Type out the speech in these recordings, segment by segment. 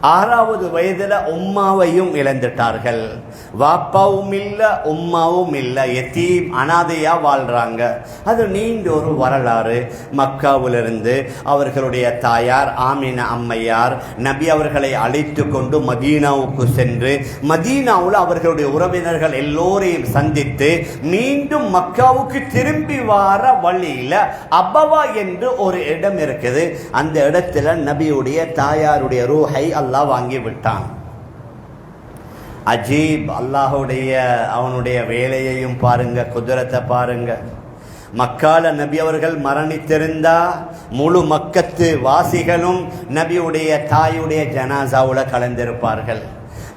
ஆறாவது வயதில் உம்மாவையும் இழந்துட்டார்கள். வாப்பாவும் இல்லை உம்மாவும் இல்லை. எத்தீம் அனாதையாக வாழ்கிறாங்க அது நீண்ட ஒரு வரலாறு. மக்காவிலிருந்து அவர்களுடைய தாயார் ஆமீன அம்மையார் நபி அவர்களை அழைத்து கொண்டு மதீனாவுக்கு சென்று மதீனாவில் அவர்களுடைய உறவினர்கள் எல்லோரையும் சந்தித்து மீண்டும் மக்காவுக்கு திரும்பி வர வழியில் அபவா என்று ஒரு இடம் இருக்குது. அந்த இடத்துல நபியுடைய தாயாருடைய ரூஹை அல்லாஹ் வாங்கி விட்டான். அஜீப் அல்லாஹுடைய அவனுடைய வேலையையும் பாருங்க குதிரத்தை பாருங்க. மக்கால நபி அவர்கள் மரணித்திருந்தா முழு மக்கத்து வாசிகளும் நபியுடைய தாயுடைய ஜனாசாவுல கலந்திருப்பார்கள்.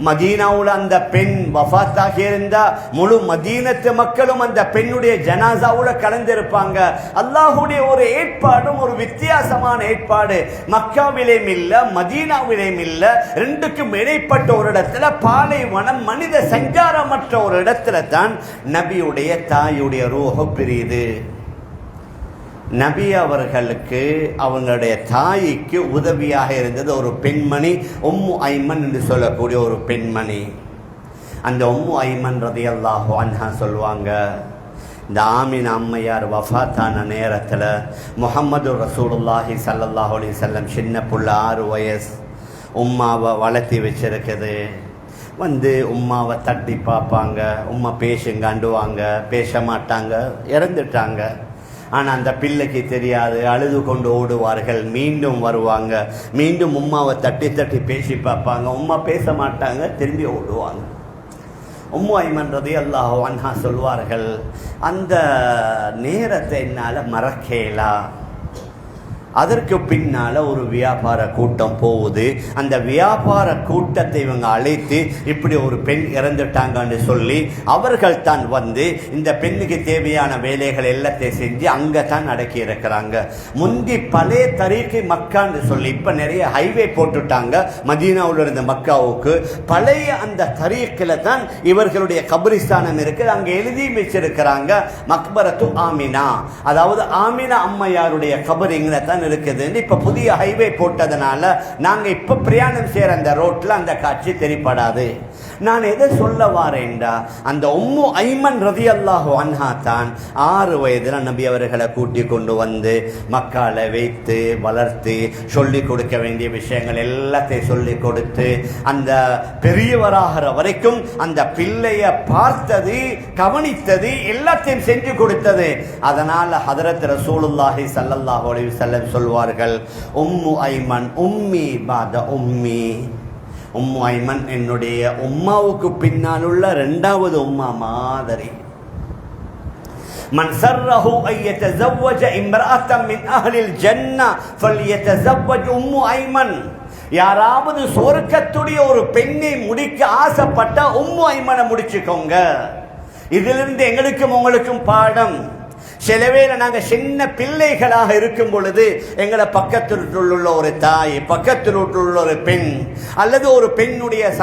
மதீனாவுல அந்த பெண் வஃபாத்தாகி இருந்தா முழு மதீனத்து மக்களும் அந்த பெண்ணுடைய ஜனாசாவுல கலந்திருப்பாங்க. அல்லாஹுடைய ஒரு ஏற்பாடும் ஒரு வித்தியாசமான ஏற்பாடு. மக்காவிலேயும் இல்ல மதீனாவிலேயும் இல்ல ரெண்டுக்கும் இடைப்பட்ட ஒரு இடத்துல பாலைவனம் மனித சஞ்சாரமற்ற ஒரு இடத்துல தான் நபியுடைய தாயுடைய ரூஹம் பிரியுது. நபி அவர்களுக்கு அவங்களுடைய தாய்க்கு உதவியாக இருந்தது ஒரு பெண்மணி உம்மு ஐமன் என்று சொல்லக்கூடிய ஒரு பெண்மணி. அந்த ஒம்மு ஐமன் ரதி அல்லாஹு அன்ஹா சொல்லுவாங்க இந்த ஆமின் அம்மையார் வஃபாத்தான நேரத்தில் முகமது ரசூலுல்லாஹி ஸல்லல்லாஹு அலைஹி செல்லம் சின்ன புள்ள ஆறு வயசு உம்மாவை வளர்த்தி வச்சிருக்குது. வந்து உம்மாவை தட்டி பார்ப்பாங்க உம்மா பேசுங்காண்டுவாங்க பேச மாட்டாங்க இறந்துட்டாங்க. ஆனால் அந்த பிள்ளைக்கு தெரியாது. அழுது கொண்டு ஓடுவார்கள். மீண்டும் வருவாங்க. மீண்டும் உம்மாவை தட்டி தட்டி பேசி பார்ப்பாங்க. உம்மா பேச மாட்டாங்க. திரும்பி ஓடுவாங்க. உம்மு ஐமன்றது அல்லாஹ் அன்ஹா சொல்வார்கள் அந்த நேரத்தை என்னால் மறக்கேலா? அதற்கு பின்னால் ஒரு வியாபார கூட்டம் போகுது. அந்த வியாபார கூட்டத்தை இவங்க அழைத்து இப்படி ஒரு பெண் இறந்துட்டாங்கன்னு சொல்லி அவர்கள் தான் வந்து இந்த பெண்ணுக்கு தேவையான வேலைகள் எல்லாத்தையும் செஞ்சு அங்கே தான் அடக்கி இருக்கிறாங்க. முந்தி பழைய தரீக்கு மக்கான்னு சொல்லி இப்போ நிறைய ஹைவே போட்டுட்டாங்க. மதீனாவில் இருந்த மக்காவுக்கு. பழைய அந்த தரீக்கில் தான் இவர்களுடைய கபரிஸ்தானம் இருக்குது. அங்கே எழுதி வச்சிருக்கிறாங்க மக்பரத்து ஆமினா. அதாவது ஆமினா அம்மையாருடைய கபர் தான் தான் இருக்குது இப்போ புதிய ஹைவே போட்டதுனால நாங்கள் இப்போ பிரயாணம் செய்கிற அந்த ரோட்டில் அந்த காட்சி தெரிப்படாது நான் எதை சொல்ல வாரேன்டா? அந்த உம்மு ஐமன் ரதி அல்லாஹு அன்ஹா தான் ஆறு வயதில் நபி அவர்களை கூட்டி கொண்டு வந்து மக்களை வைத்து வளர்த்து சொல்லி கொடுக்க வேண்டிய விஷயங்கள் எல்லாத்தையும் சொல்லி கொடுத்து அந்த பெரியவராகிற வரைக்கும் அந்த பிள்ளைய பார்த்தது கவனித்தது எல்லாத்தையும் செஞ்சு கொடுத்தது. அதனால் ஹதரத் ரசூலுல்லாஹி சல்லல்லாஹ் அலைஹி செல்ல சொல்வார்கள் உம்மு ஐமன் உம்மி பாத உம்மி உம்மு ஐமன் என்னுடைய உம்மாவுக்கு பின்னால் உள்ள ரெண்டாவது உம்மா மாதிரி من سره أن يتزوج امرأة من أهل الجنة فليتزوج أم أيمن யாராவது சொர்க்கத்துடைய ஒரு பெண்ணை முடிக்க ஆசைப்பட்ட உம்மு ஐமனை முடிச்சுக்கோங்க இதிலிருந்து எங்களுக்கும் உங்களுக்கும் பாடம் சில வேளை நாங்கள் சின்ன பிள்ளைகளாக இருக்கும் பொழுது எங்களை பக்கத்தில் உள்ள ஒரு தாய் பக்கத்தில் உள்ள ஒரு பெண் அல்லது ஒரு பெண்ணுடைய சக